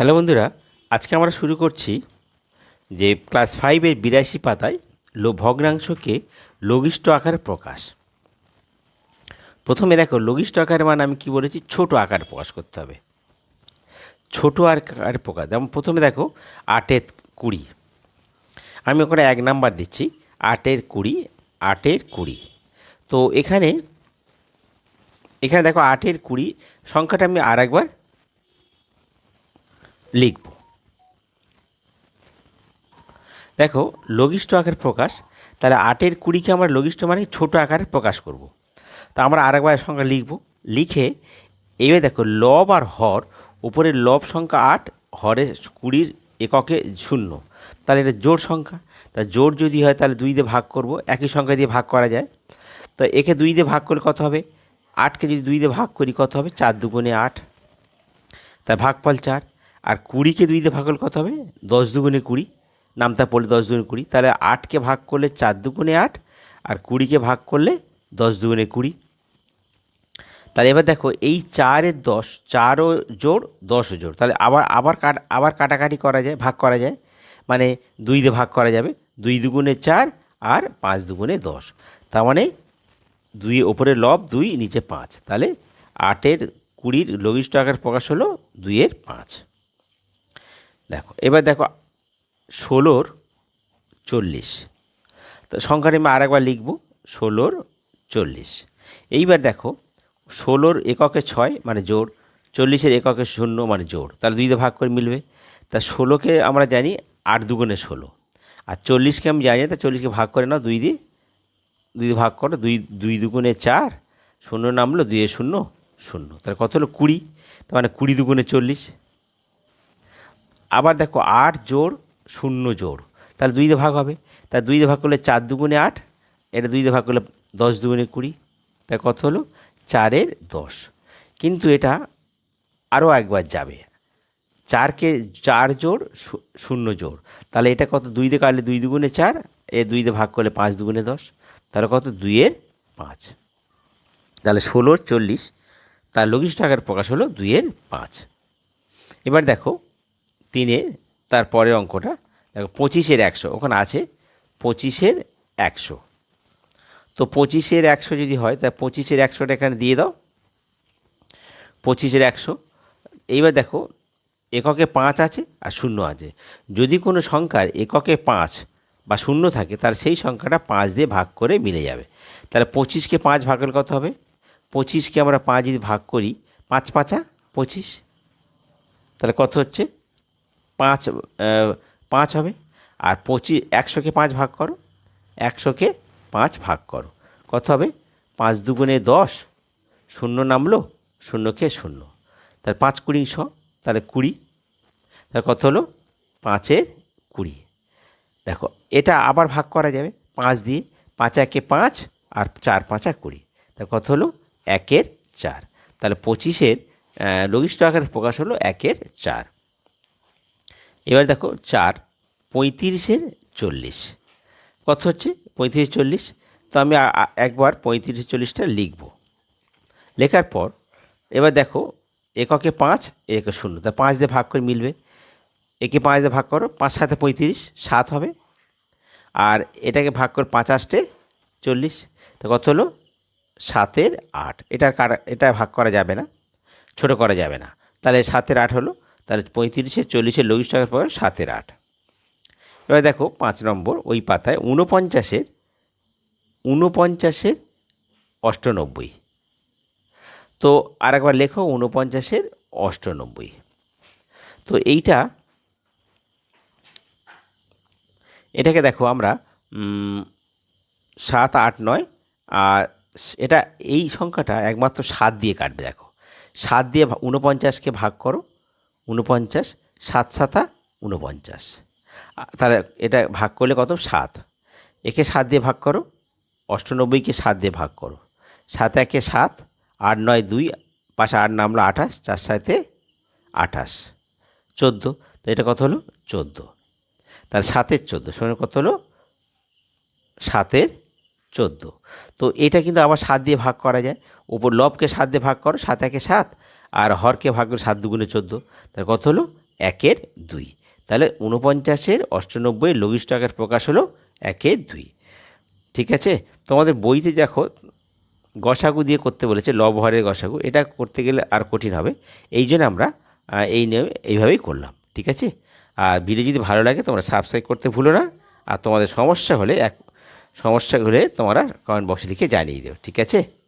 Hello বন্ধুরা, আজকে আমরা শুরু করছি যে ক্লাস ফাইভের বিরাশি পাতায় লো ভগ্নাংশকে লঘিষ্ঠ আকারে প্রকাশ। প্রথমে দেখো, লঘিষ্ঠ আকার মানে আমি কি বলেছি? ছোট আকারে প্রকাশ করতে হবে। ছোট আকার প্রকাশ, যেমন প্রথমে দেখো, আটের কুড়ি। আমি ওখানে এক নাম্বার দিচ্ছি, আটের কুড়ি আটের কুড়ি। তো এখানে এখানে দেখো, আটের কুড়ি, সংখ্যাটা আমি আর একবার লিখব। দেখো, লঘিষ্ঠ আকার প্রকাশ, তাহলে আটের কুড়িকে আমরা লঘিষ্ঠ মানে ছোট আকারে প্রকাশ করব। তা আমরা আরেকবার সংখ্যা লিখব। লিখে এবার দেখো, লব আর হর উপরে লব সংখ্যা আট হরে কুড়ির এককে শূন্য। তাহলে এটা জোড় সংখ্যা। তা জোড় যদি হয়, তাহলে দুই দিয়ে ভাগ করব। একই সংখ্যা দিয়ে ভাগ করা যায়। তো একে দুই দিয়ে ভাগ করলে কত হবে? আটকে যদি দুই দিয়ে ভাগ করি, কত হবে? চার দুগুণে আট। তাই ভাগফল চার। আর কুড়িকে দুই দিয়ে ভাগ করলে কত হবে? দশ দুগুণে কুড়ি। নামতা পড়লে দশ দুগুণে কুড়ি। তাহলে আটকে ভাগ করলে চার দুগুণে আট, আর কুড়িকে ভাগ করলে দশ দুগুণে কুড়ি। তাহলে এবার দেখো, এই চারের দশ, চারও জোড়, দশও জোড়। তাহলে আবার আবার কাট, আবার কাটাকাটি করা যায়, ভাগ করা যায়। মানে দুই দিয়ে ভাগ করা যাবে। দুই দুগুণে চার আর পাঁচ দুগুণে দশ। তার মানে দুই ওপরে লব, দুই নিচে পাঁচ। তাহলে আটের কুড়ির লঘিষ্ঠ আকার প্রকাশ হলো দুইয়ের পাঁচ। এবার দেখো ষোলোর চল্লিশ। তো সংখ্যাটি আমি আরেকবার লিখব, ষোলোর চল্লিশ। এইবার দেখো, ষোলোর এককে ছয় মানে জোড়, চল্লিশের এককে শূন্য মানে জোড়, তাহলে দুই ভাগ করে মিলবে। তা ষোলোকে আমরা জানি আট দুগুণে ষোলো। আর চল্লিশকে আমি জানি না, তা চল্লিশকে ভাগ করে নাও, দুই দিয়ে, দুই ভাগ করো, দুই দুই দুগুণে চার, শূন্য নামলো দুইয়ে শূন্য শূন্য। তাহলে কত হলো? কুড়ি, তার মানে কুড়ি দুগুণে চল্লিশ। আবার দেখো আট জোড় শূন্য জোড়। তাহলে দুই দিয়ে ভাগ হবে। তাহলে দুই দিয়ে ভাগ করলে চার দুগুণে আট, এটা দুই দিয়ে ভাগ করলে দশ দুগুণে কুড়ি। তাই কত হলো? চারের দশ। কিন্তু এটা আরও একবার যাবে। চারকে চার জোড় শূন্য জোড়। তাহলে এটা কত? দুই দিয়ে কাটলে দুই দুগুণে চার, এ দুই দিয়ে ভাগ করলে পাঁচ দুগুণে দশ। তাহলে কত? দুইয়ের পাঁচ। তাহলে ষোলোর চল্লিশ। তার লঘিষ্ঠ আকার প্রকাশ হলো দুইয়ের পাঁচ। এবার দেখো তিনে তার পরের অঙ্কটা, দেখো পঁচিশের একশো, ওখানে আছে পঁচিশের একশো। তো পঁচিশের একশো যদি হয় তা পঁচিশের একশোটা এখানে দিয়ে দাও। পঁচিশের একশো, এইবার দেখো এককে পাঁচ আছে আর শূন্য আছে। যদি কোনো সংখ্যার এককে পাঁচ বা শূন্য থাকে, তাহলে সেই সংখ্যাটা পাঁচ দিয়ে ভাগ করে মিলে যাবে। তাহলে পঁচিশকে পাঁচ ভাগ করলে কত হবে? পঁচিশকে আমরা পাঁচ যদি ভাগ করি, পাঁচ পাঁচা পঁচিশ। তাহলে কত হচ্ছে? পাঁচ পাঁচ হবে। আর পঁচিশ একশোকে পাঁচ ভাগ করো। একশোকে পাঁচ ভাগ করো। কত হবে? পাঁচ দুগুণে দশ, শূন্য নামলো, শূন্যকে শূন্য। তাহলে পাঁচ কুড়ি শ, তাহলে কুড়ি। তাহলে কত হলো? পাঁচের কুড়ি। দেখো, এটা আবার ভাগ করা যাবে। পাঁচ দিয়ে পাঁচ একে পাঁচ আর চার পাঁচা কুড়ি। তাহলে কত হলো? একের চার। তাহলে পঁচিশের লঘিষ্ঠ আকারের প্রকাশ হলো একের চার। এবার দেখো চার, পঁয়ত্রিশের চল্লিশ। কত হচ্ছে? পঁয়ত্রিশ, চল্লিশ। তো আমি একবার পঁয়ত্রিশ, চল্লিশটা লিখব। লেখার পর, এবার দেখো এককে পাঁচ একে শূন্য। তা পাঁচ দিয়ে ভাগ করে মিলবে। একে পাঁচ দিয়ে ভাগ করো, পাঁচ সাথে পঁয়ত্রিশ, সাত হবে। আর এটাকে ভাগ করে পাঁচ আষ্টে চল্লিশ। তো কত হলো? সাতের আট। এটা কাটা এটা ভাগ করা যাবে না, ছোট করা যাবে না। তাহলে সাতের আট হলো তাহলে পঁয়ত্রিশে চল্লিশের লঘিষ্ঠ টাকার পর সাতের আট। এবার দেখো পাঁচ নম্বর, ওই পাতায় ঊনপঞ্চাশের ঊনপঞ্চাশের অষ্টানব্বই। তো আরেকবার লেখো, ঊনপঞ্চাশের অষ্টানব্বই। তো এইটা, এটাকে দেখো আমরা সাত, আট, নয়, আর এটা, এই সংখ্যাটা একমাত্র সাত দিয়ে কাটবে, দেখো। সাত দিয়ে ঊনপঞ্চাশকে ভাগ করো ঊনপঞ্চাশ, সাত সাতা, ঊনপঞ্চাশ। আ- তাহলে এটা ভাগ করলে কত? সাত। একে সাত দিয়ে ভাগ করো, অষ্টানব্বইকে সাত দিয়ে ভাগ করো। সাত একে সাত, আট নয় দুই, পাশে আট নামলো আঠাশ, চার সাথে আঠাশ। চোদ্দ, তো এটা কত হলো? চোদ্দ। তাহলে সাতের চোদ্দ, সমান কত হলো? সাতের চোদ্দ। তো এটা কিন্তু আবার সাত দিয়ে ভাগ করা যায়। উপর লবকে সাত দিয়ে ভাগ করো, সাত একে সাত আর হরকে ভাগ করে সাত দুগুণে চোদ্দ। তাহলে কত হলো? একের দুই। তাহলে উনপঞ্চাশের অষ্টানব্বই লঘিষ্ঠ আকার প্রকাশ হলো একের দুই। ঠিক আছে? তোমাদের বইতে দেখো, গসাগু দিয়ে করতে বলেছে লবহরের গসাগু। এটা করতে গেলে আর কঠিন হবে। এই জন্য আমরা এই নিয়ম এইভাবেই করলাম। ঠিক আছে? আর ভিডিও যদি ভালো লাগে, তোমরা সাবস্ক্রাইব করতে ভুলো না। আর তোমাদের সমস্যা হলে এক, সমস্যা হলে তোমরা কমেন্ট বক্সে লিখে জানিয়ে দিও। ঠিক আছে?